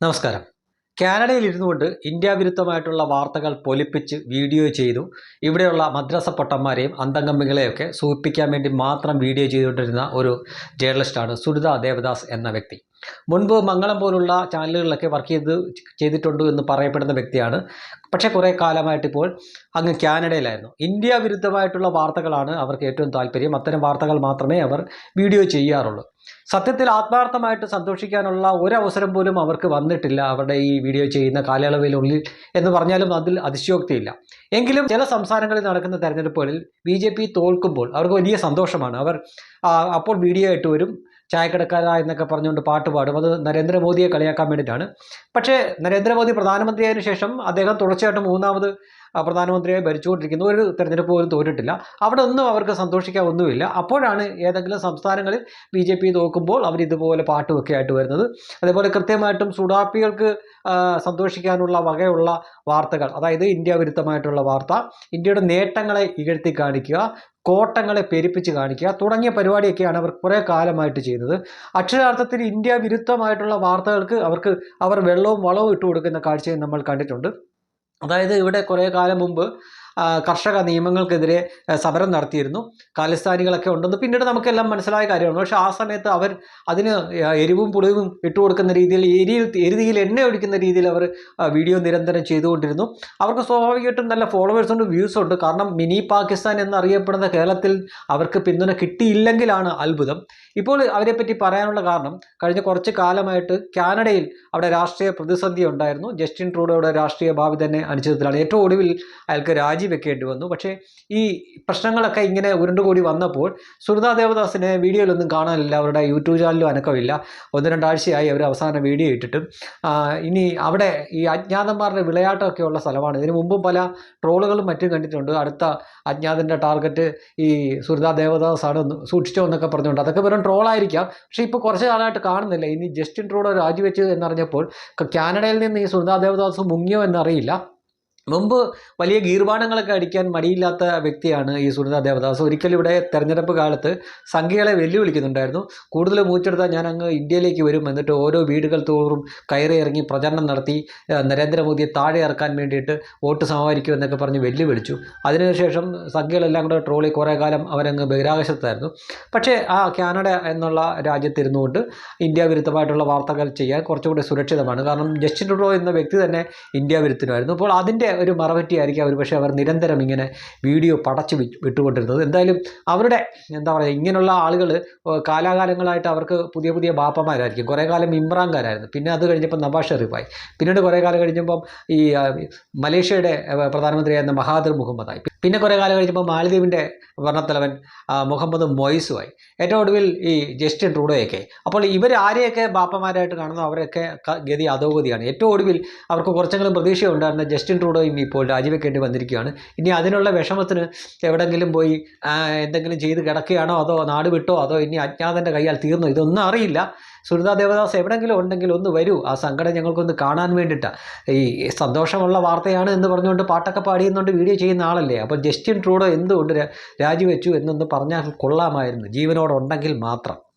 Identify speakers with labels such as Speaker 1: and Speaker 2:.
Speaker 1: നമസ്കാരം. കാനഡയിൽ ഇരുന്നുകൊണ്ട് ഇന്ത്യ വിരുദ്ധമായിട്ടുള്ള വാർത്തകൾ പൊലിപ്പിച്ച് വീഡിയോ ചെയ്തു. ഇവിടെയുള്ള മദ്രസ പൊട്ടന്മാരെയും അന്തംഗമ്മികളെയൊക്കെ സൂചിപ്പിക്കാൻ വേണ്ടി മാത്രം വീഡിയോ ചെയ്തുകൊണ്ടിരുന്ന ഒരു ജേർണലിസ്റ്റാണ് സുനിത ദേവദാസ് എന്ന വ്യക്തി. മുൻപ് മംഗളം പോലുള്ള ചാനലുകളിലൊക്കെ വർക്ക് ചെയ്ത് ചെയ്തിട്ടുണ്ട് എന്ന് പറയപ്പെടുന്ന വ്യക്തിയാണ്. പക്ഷേ കുറേ കാലമായിട്ട് ഇപ്പോൾ അങ്ങ് കാനഡയിലായിരുന്നു. ഇന്ത്യ വിരുദ്ധമായിട്ടുള്ള വാർത്തകളാണ് അവർക്ക് ഏറ്റവും താല്പര്യം. അത്തരം വാർത്തകൾ മാത്രമേ അവർ വീഡിയോ ചെയ്യാറുള്ളൂ. സത്യത്തിൽ ആത്മാർത്ഥമായിട്ട് സന്തോഷിക്കാനുള്ള ഒരവസരം പോലും അവർക്ക് വന്നിട്ടില്ല അവരുടെ ഈ വീഡിയോ ചെയ്യുന്ന കാലയളവിനുള്ളിൽ എന്ന് പറഞ്ഞാലും അതിൽ അതിശയോക്തിയില്ല. എങ്കിലും ചില സംസ്ഥാനങ്ങളിൽ നടക്കുന്ന തെരഞ്ഞെടുപ്പുകളിൽ ബി തോൽക്കുമ്പോൾ അവർക്ക് വലിയ സന്തോഷമാണ്. അവർ അപ്പോൾ വീഡിയോ ആയിട്ട് വരും. ചായക്കടക്കാര എന്നൊക്കെ പറഞ്ഞുകൊണ്ട് പാട്ട് പാടും. അത് നരേന്ദ്രമോദിയെ കളിയാക്കാൻ വേണ്ടിയിട്ടാണ്. പക്ഷേ നരേന്ദ്രമോദി പ്രധാനമന്ത്രിയായതിനു ശേഷം അദ്ദേഹം തുടർച്ചയായിട്ട് മൂന്നാമത് പ്രധാനമന്ത്രിയായി ഭരിച്ചുകൊണ്ടിരിക്കുന്നു ഒരു തെരഞ്ഞെടുപ്പ് പോലും തോറ്റിട്ടില്ല. അവിടെ ഒന്നും അവർക്ക് സന്തോഷിക്കാൻ ഒന്നുമില്ല. അപ്പോഴാണ് ഏതെങ്കിലും സംസ്ഥാനങ്ങളിൽ ബി ജെ പി നോക്കുമ്പോൾ അവർ ഇതുപോലെ പാട്ടുമൊക്കെ ആയിട്ട് വരുന്നത്. അതേപോലെ കൃത്യമായിട്ടും സുഡാപ്പികൾക്ക് സന്തോഷിക്കാനുള്ള വകയുള്ള വാർത്തകൾ അതായത് ഇന്ത്യ വിരുദ്ധമായിട്ടുള്ള വാർത്ത ഇന്ത്യയുടെ നേട്ടങ്ങളെ ഇകഴ്ത്തി കാണിക്കുക കോട്ടങ്ങളെ പെരുപ്പിച്ച് കാണിക്കുക തുടങ്ങിയ പരിപാടിയൊക്കെയാണ് അവർ കുറേ കാലമായിട്ട് ചെയ്യുന്നത്. അക്ഷരാർത്ഥത്തിൽ ഇന്ത്യ വിരുദ്ധമായിട്ടുള്ള വാർത്തകൾക്ക് അവർക്ക് അവർ വെള്ളവും വളവും ഇട്ട് കൊടുക്കുന്ന കാഴ്ചയും നമ്മൾ കണ്ടിട്ടുണ്ട്. അതായത് ഇവിടെ കുറേ കാലം മുമ്പ് കർഷക നിയമങ്ങൾക്കെതിരെ സമരം നടത്തിയിരുന്നു. കാലിസ്ഥാനികളൊക്കെ ഉണ്ടെന്ന് പിന്നീട് നമുക്കെല്ലാം മനസ്സിലായ കാര്യമാണ്. പക്ഷേ ആ സമയത്ത് അവർ അതിന് എരിവും പുളിവും ഇട്ട് കൊടുക്കുന്ന രീതിയിൽ എരിയിൽ എരുതിയിൽ എണ്ണ ഒഴിക്കുന്ന രീതിയിൽ അവർ വീഡിയോ നിരന്തരം ചെയ്തുകൊണ്ടിരുന്നു. അവർക്ക് സ്വാഭാവികമായിട്ടും നല്ല ഫോളോവേഴ്സ് ഉണ്ട് വ്യൂസ് ഉണ്ട്. കാരണം മിനി പാകിസ്ഥാൻ എന്നറിയപ്പെടുന്ന കേരളത്തിൽ അവർക്ക് പിന്തുണ കിട്ടിയില്ലെങ്കിലാണ് അത്ഭുതം. ഇപ്പോൾ അവരെപ്പറ്റി പറയാനുള്ള കാരണം കഴിഞ്ഞ കുറച്ച് കാലമായിട്ട് കാനഡയിൽ അവിടെ രാഷ്ട്രീയ പ്രതിസന്ധി ഉണ്ടായിരുന്നു. ജസ്റ്റിൻ ട്രൂഡോയുടെ രാഷ്ട്രീയ ഭാവി തന്നെ അനിശ്ചിതത്തിലാണ്. ഏറ്റവും ഒടുവിൽ അയാൾക്ക് രാജിവെക്കേണ്ടി വന്നു. പക്ഷേ ഈ പ്രശ്നങ്ങളൊക്കെ ഇങ്ങനെ ഉരുണ്ടുകൂടി വന്നപ്പോൾ സുനിതാ ദേവദാസിനെ വീഡിയോയിലൊന്നും കാണാനില്ല. അവരുടെ യൂട്യൂബ് ചാനലും അനക്കമില്ല. ഒന്ന് രണ്ടാഴ്ചയായി അവർ അവസാന വീഡിയോ ഇട്ടിട്ടും. ഇനി അവിടെ ഈ അജ്ഞാതന്മാരുടെ വിളയാട്ടമൊക്കെ ഉള്ള സ്ഥലമാണ്. ഇതിനു മുമ്പും പല ട്രോളുകളും മറ്റും കണ്ടിട്ടുണ്ട്. അടുത്ത അജ്ഞാതന്റെ ടാർഗറ്റ് ഈ സുനിതാ ദേവദാസാണ് സൂക്ഷിച്ചോ എന്നൊക്കെ പറഞ്ഞുകൊണ്ട്. അതൊക്കെ വെറും ട്രോളായിരിക്കാം. പക്ഷേ ഇപ്പോൾ കുറച്ച് കാലമായിട്ട് കാണുന്നില്ല. ഇനി ജസ്റ്റിൻ ട്രൂഡോ രാജിവെച്ചു എന്നറിഞ്ഞപ്പോൾ കാനഡയിൽ നിന്ന് ഈ സുനിതാ ദേവദാസ് മുങ്ങിയോ എന്നറിയില്ല. മുമ്പ് വലിയ ഗീർവാണങ്ങളൊക്കെ അടിക്കാൻ മടിയില്ലാത്ത വ്യക്തിയാണ് ഈ സുനിത ദേവദാസ്. ഒരിക്കലും ഇവിടെ തെരഞ്ഞെടുപ്പ് കാലത്ത് സംഖ്യകളെ വെല്ലുവിളിക്കുന്നുണ്ടായിരുന്നു. കൂടുതൽ മൂച്ചെടുത്താൽ ഞാൻ അങ്ങ് ഇന്ത്യയിലേക്ക് വരും എന്നിട്ട് ഓരോ വീടുകൾ തോറും കയറി ഇറങ്ങി പ്രചരണം നടത്തി നരേന്ദ്രമോദിയെ താഴെ ഇറക്കാൻ വേണ്ടിയിട്ട് വോട്ട് സമാഹരിക്കും എന്നൊക്കെ പറഞ്ഞ് വെല്ലുവിളിച്ചു. അതിനുശേഷം സംഖ്യകളെല്ലാം കൂടെ ട്രോളി കുറേ കാലം അവരങ്ങ് ബഹിരാകാശത്തായിരുന്നു. പക്ഷേ ആ കാനഡ എന്നുള്ള രാജ്യത്തിരുന്നുകൊണ്ട് ഇന്ത്യ വിരുദ്ധമായിട്ടുള്ള വാർത്തകൾ ചെയ്യാൻ കുറച്ചുകൂടി സുരക്ഷിതമാണ്. കാരണം ജസ്റ്റിൻ ട്രൂഡോ എന്ന വ്യക്തി തന്നെ ഇന്ത്യ വിരുദ്ധനായിരുന്നു. അപ്പോൾ അതിന്റെ ഒരു മറവറ്റിയായിരിക്കും അവർ പക്ഷേ അവർ നിരന്തരം ഇങ്ങനെ വീഡിയോ പടച്ചു വിട്ടുകൊണ്ടിരുന്നത്. എന്തായാലും അവരുടെ എന്താ പറയുക ഇങ്ങനെയുള്ള ആളുകൾ കാലാകാലങ്ങളായിട്ട് അവർക്ക് പുതിയ പുതിയ ബാപ്പമാരായിരിക്കും. കുറേ കാലം ഇമ്രാൻകാരായിരുന്നു പിന്നെ അത് കഴിഞ്ഞപ്പോൾ നവാസ് ഷെറീഫായി. പിന്നീട് കുറേ കാലം കഴിഞ്ഞപ്പം ഈ മലേഷ്യയുടെ പ്രധാനമന്ത്രിയായിരുന്ന മഹാദിർ മുഹമ്മദായി. പിന്നെ കുറേ കാലം കഴിഞ്ഞപ്പോൾ മാലദ്വീപിന്റെ ഭരണത്തലവൻ മുഹമ്മദ് മൊയ്സുമായി ഏറ്റവും ഒടുവിൽ ഈ ജസ്റ്റിൻ ട്രൂഡോയൊക്കെ. അപ്പോൾ ഇവർ ആരെയൊക്കെ ബാപ്പമാരായിട്ട് കാണുന്നു? അവരൊക്കെ ഗതി അധോഗതിയാണ്. ഏറ്റവും ഒടുവിൽ അവർക്ക് കുറച്ചെങ്കിലും പ്രതീക്ഷ ഉണ്ടായിരുന്ന ജസ്റ്റിൻ ട്രൂഡോയും ഇപ്പോൾ രാജിവെക്കേണ്ടി വന്നിരിക്കുകയാണ്. ഇനി അതിനുള്ള വിഷമത്തിന് എവിടെങ്കിലും പോയി എന്തെങ്കിലും ചെയ്ത് കിടക്കുകയാണോ? അതോ നാട് വിട്ടോ? അതോ ഇനി അജ്ഞാതന്റെ കയ്യാൽ തീർന്നോ? ഇതൊന്നും അറിയില്ല. സുനിതാ ദേവദാസ് എവിടെങ്കിലും ഉണ്ടെങ്കിൽ ഒന്ന് വരൂ. ആ സങ്കടം ഞങ്ങൾക്കൊന്ന് കാണാൻ വേണ്ടിയിട്ടാണ് ഈ സന്തോഷമുള്ള വാർത്തയാണ് എന്ന് പറഞ്ഞുകൊണ്ട് പാട്ടൊക്കെ പാടിയെന്നുകൊണ്ട് വീഡിയോ ചെയ്യുന്ന ആളല്ലേ. അപ്പോൾ ജസ്റ്റിൻ ട്രൂഡോ എന്തുകൊണ്ട് രാജിവെച്ചു എന്നൊന്ന് പറഞ്ഞാൽ കൊള്ളാമായിരുന്നു. ജീവനോടുണ്ടെങ്കിൽ മാത്രം.